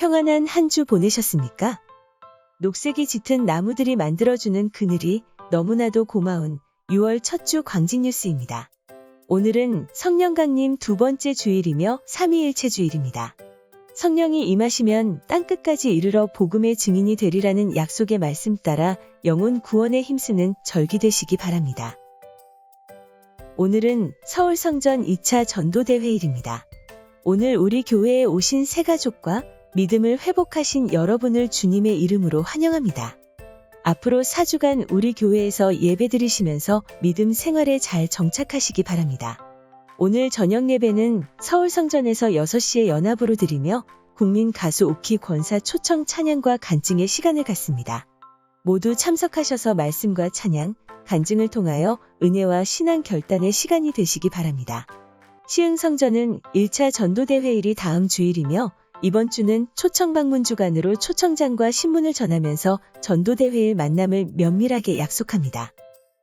평안한 한 주 보내셨습니까? 녹색이 짙은 나무들이 만들어주는 그늘이 너무나도 고마운 6월 첫 주 광진뉴스입니다. 오늘은 성령강림 두 번째 주일이며 삼위일체 주일입니다. 성령이 임하시면 땅끝까지 이르러 복음의 증인이 되리라는 약속의 말씀 따라 영혼 구원에 힘쓰는 절기 되시기 바랍니다. 오늘은 서울 성전 2차 전도대회일입니다. 오늘 우리 교회에 오신 새 가족과 믿음을 회복하신 여러분을 주님의 이름으로 환영합니다. 앞으로 4주간 우리 교회에서 예배 드리시면서 믿음 생활에 잘 정착하시기 바랍니다. 오늘 저녁 예배는 서울 성전에서 6시에 연합으로 드리며 국민 가수 오키 권사 초청 찬양과 간증의 시간을 갖습니다. 모두 참석하셔서 말씀과 찬양, 간증을 통하여 은혜와 신앙 결단의 시간이 되시기 바랍니다. 시흥성전은 1차 전도대회일이 다음 주일이며 이번 주는 초청 방문 주간으로 초청장과 신문을 전하면서 전도대회일 만남을 면밀하게 약속합니다.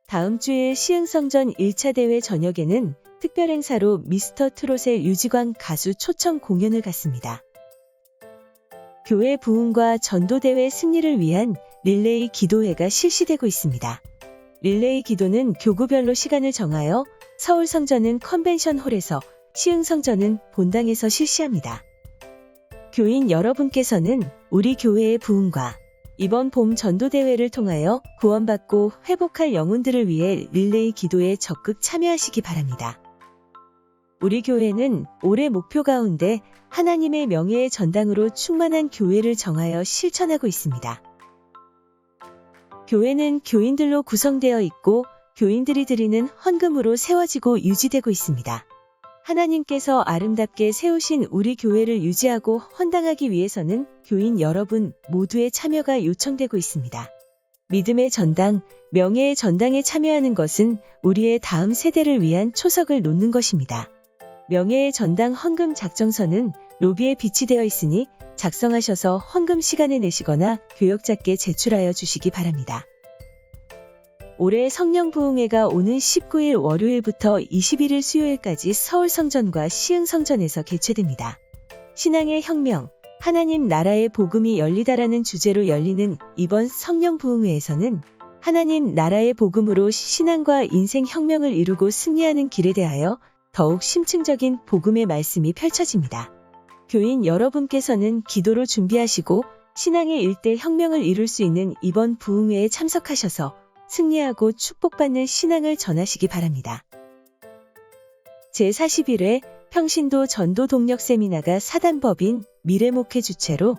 다음 주일 시흥성전 1차 대회 저녁에는 특별 행사로 미스터 트롯의 유지광 가수 초청 공연을 갖습니다. 교회 부흥과 전도대회 승리를 위한 릴레이 기도회가 실시되고 있습니다. 릴레이 기도는 교구별로 시간을 정하여 서울 성전은 컨벤션 홀에서 시흥 성전은 본당에서 실시합니다. 교인 여러분께서는 우리 교회의 부흥과 이번 봄 전도대회를 통하여 구원받고 회복할 영혼들을 위해 릴레이 기도에 적극 참여하시기 바랍니다. 우리 교회는 올해 목표 가운데 하나님의 명예의 전당으로 충만한 교회를 정하여 실천하고 있습니다. 교회는 교인들로 구성되어 있고 교인들이 드리는 헌금으로 세워지고 유지되고 있습니다. 하나님께서 아름답게 세우신 우리 교회를 유지하고 헌당하기 위해서는 교인 여러분 모두의 참여가 요청되고 있습니다. 믿음의 전당, 명예의 전당에 참여하는 것은 우리의 다음 세대를 위한 초석을 놓는 것입니다. 명예의 전당 헌금 작정서는 로비에 비치되어 있으니 작성하셔서 헌금 시간에 내시거나 교역자께 제출하여 주시기 바랍니다. 올해 성령 부흥회가 오는 19일 월요일부터 21일 수요일까지 서울 성전과 시흥 성전에서 개최됩니다. 신앙의 혁명, 하나님 나라의 복음이 열리다라는 주제로 열리는 이번 성령 부흥회에서는 하나님 나라의 복음으로 신앙과 인생 혁명을 이루고 승리하는 길에 대하여 더욱 심층적인 복음의 말씀이 펼쳐집니다. 교인 여러분께서는 기도로 준비하시고 신앙의 일대 혁명을 이룰 수 있는 이번 부흥회에 참석하셔서 승리하고 축복받는 신앙을 전하시기 바랍니다. 제41회 평신도 전도 동력 세미나가 사단법인 미래목회 주최로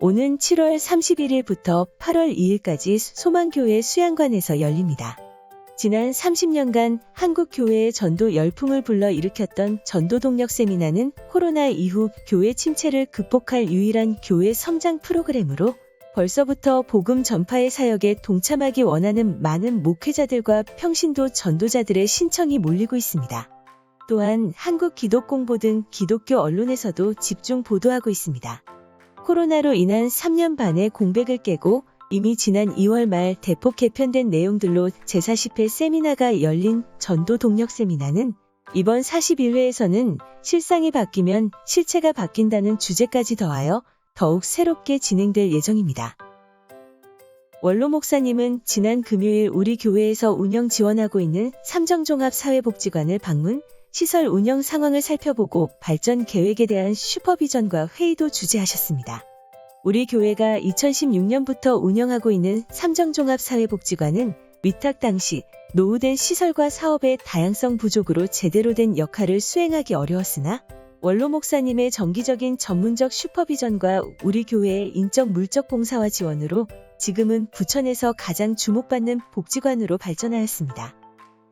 오는 7월 31일부터 8월 2일까지 소망교회 수양관에서 열립니다. 지난 30년간 한국 교회의 전도 열풍을 불러 일으켰던 전도 동력 세미나는 코로나 이후 교회 침체를 극복할 유일한 교회 성장 프로그램으로 벌써부터 복음 전파의 사역에 동참하기 원하는 많은 목회자들과 평신도 전도자들의 신청이 몰리고 있습니다. 또한 한국 기독공보 등 기독교 언론에서도 집중 보도하고 있습니다. 코로나로 인한 3년 반의 공백을 깨고 이미 지난 2월 말 대폭 개편된 내용들로 제40회 세미나가 열린 전도 동력 세미나는 이번 41회에서는 실상이 바뀌면 실체가 바뀐다는 주제까지 더하여 더욱 새롭게 진행될 예정입니다. 원로 목사님은 지난 금요일 우리 교회에서 운영 지원하고 있는 삼정종합사회복지관을 방문, 시설 운영 상황을 살펴보고 발전 계획에 대한 슈퍼비전과 회의도 주재하셨습니다. 우리 교회가 2016년부터 운영하고 있는 삼정종합사회복지관은 위탁 당시 노후된 시설과 사업의 다양성 부족으로 제대로 된 역할을 수행하기 어려웠으나 원로 목사님의 정기적인 전문적 슈퍼비전과 우리 교회의 인적 물적 봉사와 지원으로 지금은 부천에서 가장 주목받는 복지관으로 발전하였습니다.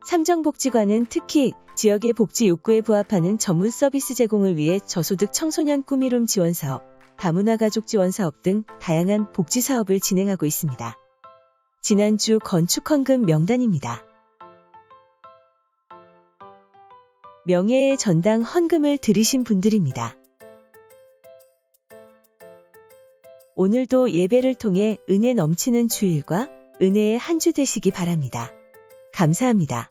삼정복지관은 특히 지역의 복지 욕구에 부합하는 전문 서비스 제공을 위해 저소득 청소년 꾸미룸 지원 사업, 다문화 가족 지원 사업 등 다양한 복지 사업을 진행하고 있습니다. 지난주 건축 헌금 명단입니다. 명예의 전당 헌금을 들이신 분들입니다. 오늘도 예배를 통해 은혜 넘치는 주일과 은혜의 한 주 되시기 바랍니다. 감사합니다.